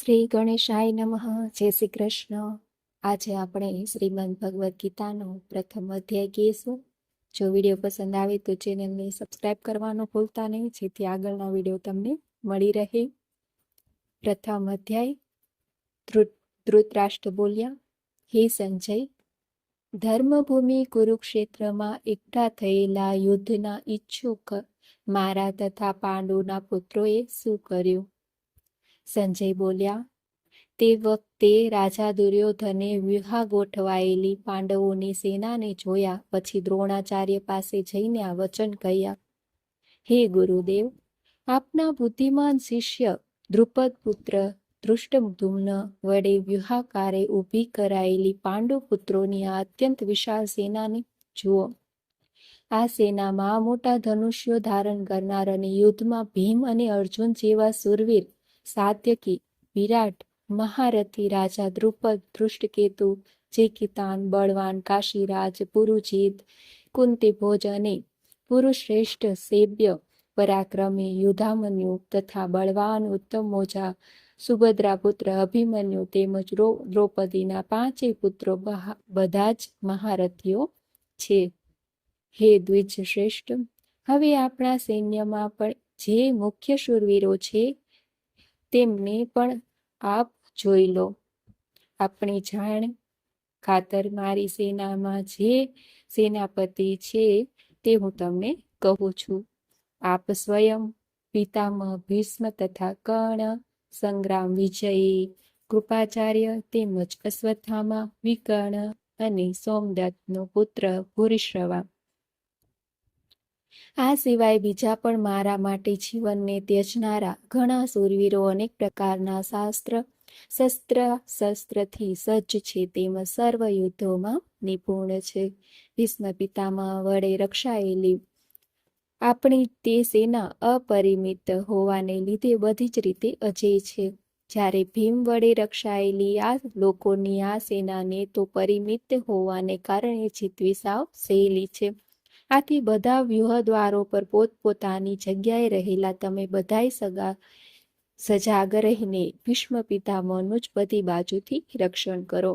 શ્રી ગણેશાય નમઃ. જય શ્રી કૃષ્ણ આજે આપણે શ્રીમદ ભગવદ્ ગીતાનો પ્રથમ અધ્યાય કહીશું જો વીડિયો પસંદ આવે તો ચેનલને સબસ્ક્રાઈબ કરવાનું ભૂલતા નહીં, જેથી આગળના વીડિયો તમને મળી રહે. પ્રથમ અધ્યાય. ધૃતરાષ્ટ્ર બોલ્યા, હે સંજય, ધર્મભૂમિ કુરુક્ષેત્રમાં એકઠા થયેલા યુદ્ધના ઈચ્છુક મારા તથા પાંડુના પુત્રોએ શું કર્યું? સંજય બોલ્યા, તે વખતે રાજા દુર્યોધને વ્યૂહા ગોઠવાયેલી પાંડવોની સેનાને જોયા, પછી દ્રોણાચાર્ય પાસે જઈને આ વચન કહ્યા, હે ગુરુદેવ, આપના બુદ્ધિમાન શિષ્ય દ્રુપદ પુત્ર ધૃષ્ટદ્યુમ્ન વડે વ્યૂહાકારે ઊભી કરાયેલી પાંડુ પુત્રોની આ અત્યંત વિશાળ સેનાને જુઓ. આ સેનામાં મોટા ધનુષ્યો ધારણ કરનાર અને યુદ્ધમાં ભીમ અને અર્જુન જેવા સુરવીર સાત્યકી વિરાટ, મહારથી રાજા, દ્રુપદ, ધૃષ્ટકેતુ, જેકિતાન, બળવાન, કાશીરાજ, પુરુજીત કુંતીભોજ અને પુરુશ્રેષ્ઠ, સેવ્ય, પરાક્રમી યુધામન્યુ તથા બળવાન, ઉત્તમ મોજા સુભદ્રા પુત્ર અભિમન્યુ તેમજ દ્રૌપદીના પાંચેય પુત્રો બધા જ મહારથીઓ છે. હે દ્વિજ શ્રેષ્ઠ હવે આપણા સૈન્યમાં પણ જે મુખ્ય શૂરવીરો છે તેમને પણ આપ જોઈ લો. આપણી જાણ ખાતર મારી સેનામાં જે સેનાપતિ છે તે હું તમને કહું છું. આપ સ્વયં પિતામહ ભીષ્મ તથા કર્ણ સંગ્રામ વિજયી, કૃપાચાર્ય તેમજ અશ્વત્થામા, વિકર્ણ અને સોમદત્તનો પુત્ર ભૂરિશ્રવા. આ સિવાય બીજા પણ મારા માટે જીવનને ત્યજનારા ઘણા શૂરવીરો અનેક પ્રકારના શાસ્ત્ર, શસ્ત્ર, શસ્ત્રથી સજ્જ છે. તેમજ સર્વ યુદ્ધોમાં નિપુણ છે. ભીષ્મ પિતામાં વડે રક્ષાયેલી આપણી તે સેના અપરિમિત હોવાને લીધે બધી જ રીતે અજેય છે. જ્યારે ભીમ વડે રક્ષાયેલી આ લોકોની આ સેનાને તો પરિમિત હોવાને કારણે જીતવી સાવ સહેલી છે. આથી બધા વ્યૂહદ્વારો પર પોતપોતાની જગ્યાએ રહેલા તમે બધાય સગા સજાગ રહીને ભીષ્મ પિતામહનું જ બધી બાજુથી રક્ષણ કરો.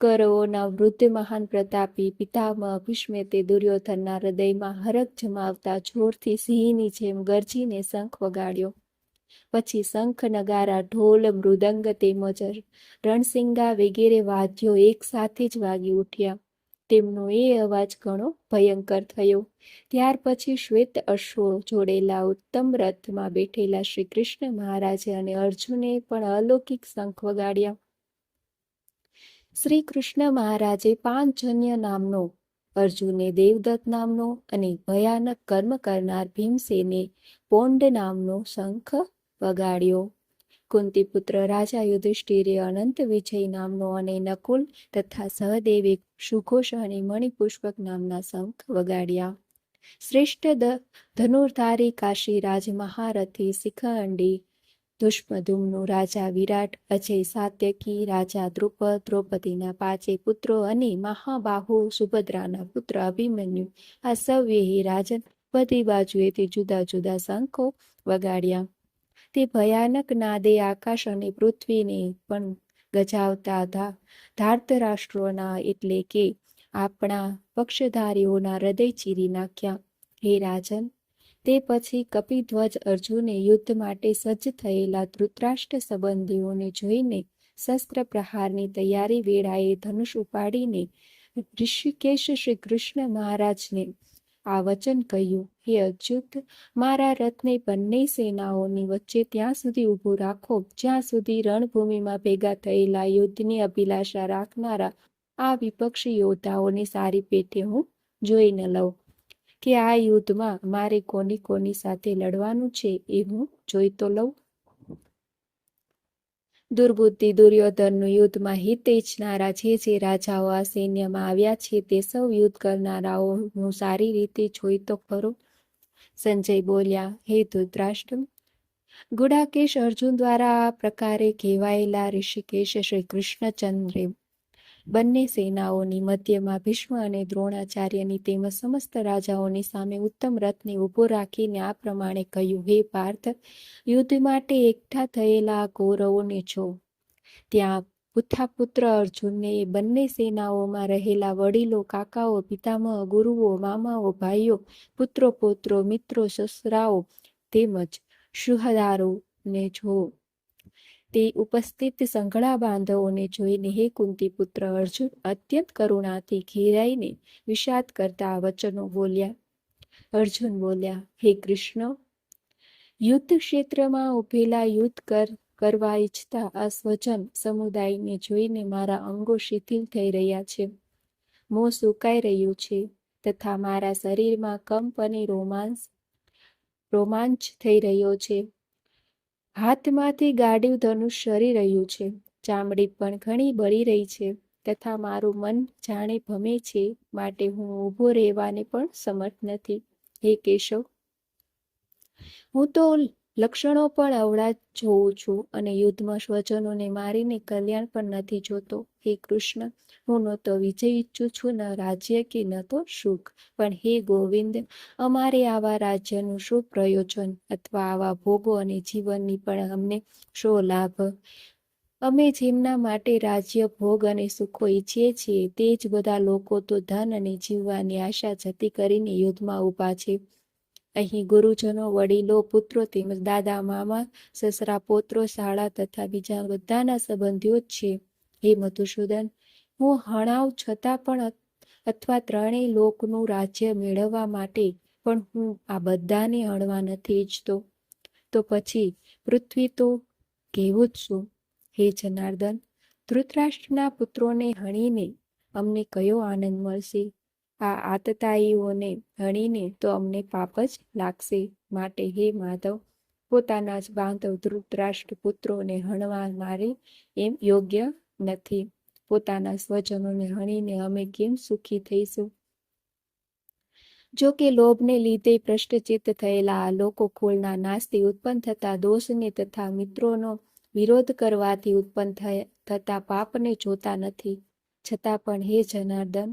કૌરવોના વૃદ્ધ મહાન પ્રતાપી પિતામહ ભીષ્મે તે દુર્યોધનના હૃદયમાં હરક જમાવતા જોરથી સિંહની જેમ ગરજીને શંખ વગાડ્યો. પછી શંખ, નગારા, ઢોલ, મૃદંગ તેમજ રણસિંગા વગેરે વાદ્યો એક સાથે જ વાગી ઉઠ્યા. તેમનો એ અવાજ ઘણો ભયંકર થયો. ત્યાર પછી શ્વેત અશ્વો જોડેલા ઉત્તમ રથમાં બેઠેલા શ્રી કૃષ્ણ મહારાજે અને અર્જુને પણ અલૌકિક શંખ વગાડ્યા. શ્રી કૃષ્ણ મહારાજે પાંચજન્ય નામનો, અર્જુને દેવદત્ત નામનો અને ભયાનક કર્મ કરનાર ભીમસેને પોંડ નામનો શંખ વગાડ્યો. કુંતીપુત્ર રાજા યુધિષ્ઠિરે અનંત વિજય નામનો અને નકુલ તથા સહદેવે સુઘોષ અને મણિપુષ્પક નામના શંખ વગાડ્યા. શ્રેષ્ઠ ધનુર્ધારી કાશીરાજ મહારથી શિખંડી દુષ્મધુમનું રાજા વિરાટ, અજય સાત્યકી રાજા દ્રુપદ દ્રૌપદીના પાંચે પુત્રો અને મહાબાહુ સુભદ્રાના પુત્ર અભિમન્યુ આ સવ્યેહી રાજન બધી બાજુએથી જુદા જુદા શંખો વગાડ્યા. તે ભયાનક નાદે આકાશ અને પૃથ્વીને પણ ગજાવતા હતા ધાર્તરાષ્ટ્રોના એટલે કે આપણા પક્ષધારીઓના હૃદય ચીરી નાખ્યા. હે રાજન, તે પછી કપિધ્વજ અર્જુને યુદ્ધ માટે સજ્જ થયેલા ધૃતરાષ્ટ્ર સંબંધીઓને જોઈને શસ્ત્ર પ્રહારની તૈયારી વેળાએ ધનુષ ઉપાડીને ઋષિકેશ શ્રી કૃષ્ણ મહારાજને આ વચન કહ્યું, હે અચ્યુત, મારા રથને બંને સેનાઓની વચ્ચે ત્યાં સુધી ઊભું રાખો. જ્યાં સુધી રણભૂમિમાં ભેગા થયેલા યુદ્ધની અભિલાષા રાખનારા આ વિપક્ષી યોદ્ધાઓની સારી પેઠે હું જોઈ ન લઉં. કે આ યુદ્ધમાં મારે કોની કોની સાથે લડવાનું છે એ હું જોઈ તો લઉં. દુર્બુદ્ધિ દુર્યોધનનું યુદ્ધમાં હિત ઇચ્છનારા જે જે રાજાઓ આ સૈન્યમાં આવ્યા છે તે સૌ યુદ્ધ કરનારાઓ હું સારી રીતે જોઈ તો ખરો. સંજય બોલ્યા, હે ધૃતરાષ્ટ્ર ગુડાકેશ અર્જુન દ્વારા આ પ્રકારે કહેવાયેલા ઋષિકેશ શ્રી કૃષ્ણચંદ્રે બંને સેનાઓની મધ્યમાં ભીષ્મ અને દ્રોણાચાર્યની તેમજ સમસ્ત રાજાઓની સામે ઉત્તમ રથને ઊભો રાખીને આ પ્રમાણે કહ્યું, હે પાર્થ, યુદ્ધ માટે એકઠા થયેલા કૌરવોને જો ત્યાં પુત્રાપુત્ર અર્જુનને બંને સેનાઓમાં રહેલા વડીલો, કાકાઓ, પિતામહ, ગુરુઓ, મામાઓ, ભાઈઓ પુત્રો પૌત્રો મિત્રો, સસરાઓ તેમજ સુહદારોને જો તે ઉપસ્થિત સંઘળા બાંધવોને જોઈને હે કુંતી પુત્ર અર્જુન, અત્યંત કરુણાથી ઘેરાઈને વિષાદ કરતા વચનો બોલ્યા. અર્જુન બોલ્યા, હે કૃષ્ણ યુદ્ધ ક્ષેત્રમાં ઉભેલા યુદ્ધ કર, કરવા ઈચ્છતા આ સ્વજન સમુદાયને જોઈને મારા અંગો શિથિલ થઈ રહ્યા છે. મોં સુકાઈ રહ્યું છે તથા મારા શરીરમાં કંપ અને રોમાંસ, રોમાંચ થઈ રહ્યો છે. હાથમાંથી ગાડ્યું ધનુષ સરી રહ્યું છે. ચામડી પણ ઘણી બળી રહી છે. તથા મારું મન જાણે ભમે છે માટે હું ઊભો રહેવાને પણ સમર્થ નથી. હે કેશવ, હું તો લક્ષણો પણ અવળા જોઉં છું અને યુદ્ધમાં સ્વજનોને મારીને કલ્યાણ પણ નથી જોતો. હે કૃષ્ણ, હું ન તો વિજય ઈચ્છું છું, ન રાજ્ય કે ન તો સુખ. પણ હે ગોવિંદ, અમારે આવા રાજ્યનું શું પ્રયોજન અથવા આવા ભોગો અને જીવનની પણ અમને શો લાભ? અમે જેમના માટે રાજ્ય, ભોગ અને સુખો ઈચ્છીએ છીએ, તે જ બધા લોકો તો ધન અને જીવવાની આશા જતી કરીને યુદ્ધમાં ઊભા છે. અહીં ગુરુજનો, વડીલો, પુત્રો તેમજ દાદા, મામા, સસરા, પોત્રો, શાળા તથા બીજા બધાના સંબંધીઓ જ છે. હે મધુસૂદન, હું હણાવ છતાં પણ અથવા ત્રણેય લોકનું રાજ્ય મેળવવા માટે પણ હું આ બધાને હણવા નથી ઈચ્છતો. તો પછી પૃથ્વી તો કેવું જ શું? હે જનાર્દન, ધૃતરાષ્ટ્રના પુત્રોને હણીને અમને કયો આનંદ મળશે? આ આતતાઈઓને હણીને તો અમને પાપ જ લાગશે માટે હે માધવ, પોતાના જ બાંધવ ધૃતરાષ્ટ્ર પુત્રોને હણવા મારે એમ યોગ્ય નથી. પોતાના સ્વજનોને હણીને અમે કેમ સુખી થઈશું? જો કે લોભને લીધે ભ્રષ્ટચિત્ત થયેલા આ લોકો કુળના નાશથી ઉત્પન્ન થતા દોષને તથા મિત્રોનો વિરોધ કરવાથી ઉત્પન્ન થતા પાપને જોતા નથી. છતાં પણ હે જનાર્દન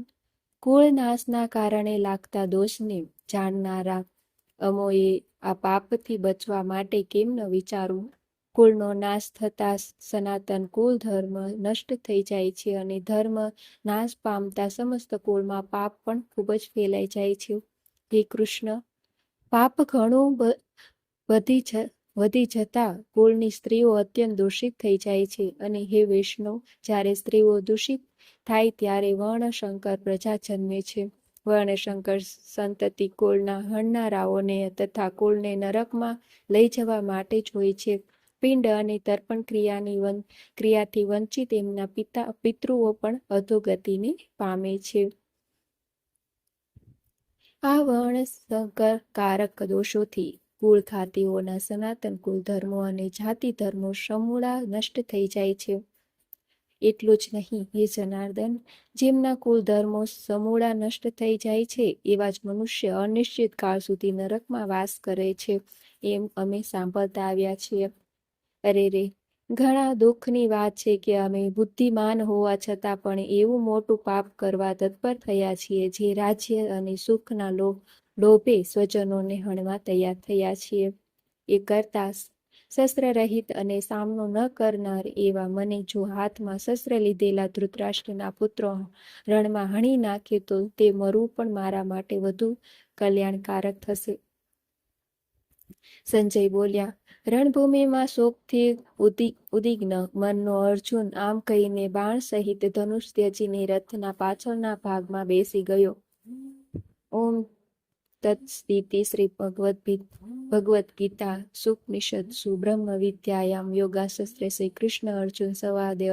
કુળ નાશના કારણે લાગતા દોષને જાણનારા અમોએ આ પાપથી બચવા માટે કેમ ન વિચારવું કુળનો નાશ થતા સનાતન કુલ ધર્મ નષ્ટ થઈ જાય છે અને ધર્મ નાશ પામતા સમસ્ત કુળમાં પાપ પણ ખૂબ જ ફેલાઈ જાય છે. હે કૃષ્ણ, પાપ ઘણું વધી વધી જતા કુળની સ્ત્રીઓ અત્યંત દૂષિત થઈ જાય છે અને હે વૈષ્ણવ, જ્યારે સ્ત્રીઓ દૂષિત થાય ત્યારે વર્ણશંકર પ્રજા જન્મે છે. વર્ણશંકર સંતતિ કુળના હણનારાઓને તથા કુળને નરકમાં લઈ જવા માટે જ છે. પિંડ અને તર્પણ ક્રિયાની વન, ક્રિયાથી વંચિત એમના પિતા, પિતૃઓ પણ અધોગતિને પામે છે. આ વર્ણ કારક દોષોથી કુળ ખાતીઓના સનાતન કુલ ધર્મો અને જાતિ ધર્મો સમૂળા નષ્ટ થઈ જાય છે. એટલું જ નહીં, હે જનાર્દન. જેમના કુલ ધર્મો સમૂળા નષ્ટ થઈ જાય છે, એવા જ મનુષ્ય અનિશ્ચિત કાળ સુધી નરકમાં વાસ કરે છે, એમ અમે સાંભળતા આવ્યા છીએ. અરે રે, ઘણા દુઃખની વાત છે કે અમે બુદ્ધિમાન હોવા છતાં પણ એવું મોટું પાપ કરવા તત્પર થયા છીએ જે રાજ્ય અને સુખના લોભ સ્વજનોને હણવા તૈયાર થયા છીએ. એ કરતા શસ્ત્ર રહિત અને સામનો ન કરનાર એવા મને જો હાથમાં શસ્ત્ર લીધેલા ધૃતરાષ્ટ્રના પુત્રો રણમાં હણી નાખે તો તે મરવું પણ મારા માટે વધુ કલ્યાણકારક થશે. સંજય બોલ્યા, રણભૂમિમાં શોકથી ઉદિગ્ન મનનો અર્જુન આમ કહીને બાણ સહિત ધનુષ ત્યજીને રથના પાછળના ભાગમાં બેસી ગયો. ઓમ તત્સ્થિતિ શ્રી ભગવદ ભગવદ્ ગીતા સુપનિષદસુ બ્રહ્મ વિદ્યાયામ યોગાશસ્ત્રે શ્રી કૃષ્ણ અર્જુન સંવાદે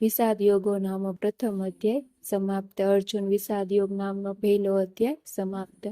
વિષાદ યોગો નામ પ્રથમ અધ્યાય સમાપ્ત અર્જુન વિષાદ યોગ નામનો પહેલો અધ્યાય સમાપ્ત